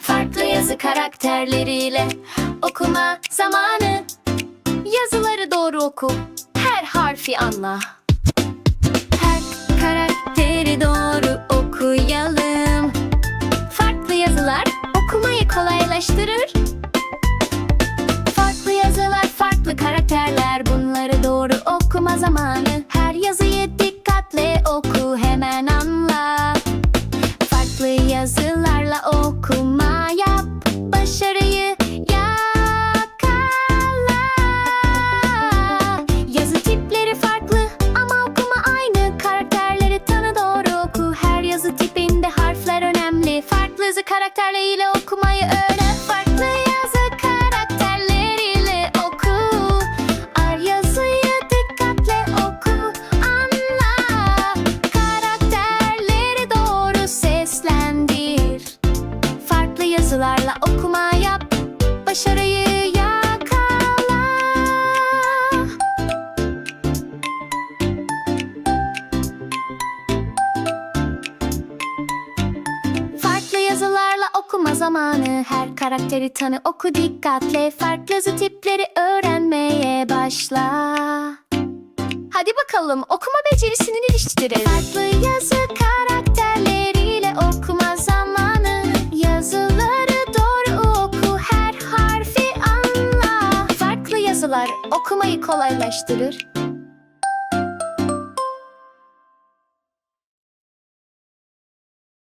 Farklı yazı karakterleriyle okuma zamanı. Yazıları doğru oku, her harfi anla. Her karakteri doğru okuyalım. Farklı yazılar okumayı kolaylaştırır. Farklı yazılar, farklı karakterler Bunları doğru okuma zamanı. Her yazıyı dik yazı karakterleriyle okumayı öğren. Farklı yazı karakterleriyle oku. Ar yazıyı dikkatle oku. Anla. Karakterleri doğru seslendir. Farklı yazılarla okuma yap. Başarıyı yakala zamanı Her karakteri tanı oku dikkatle. Farklı tipleri öğrenmeye başla. Hadi bakalım okuma becerisini geliştirelim Farklı yazı karakterleriyle okuma zamanı. Yazıları doğru oku her harfi anla. Farklı yazılar okumayı kolaylaştırır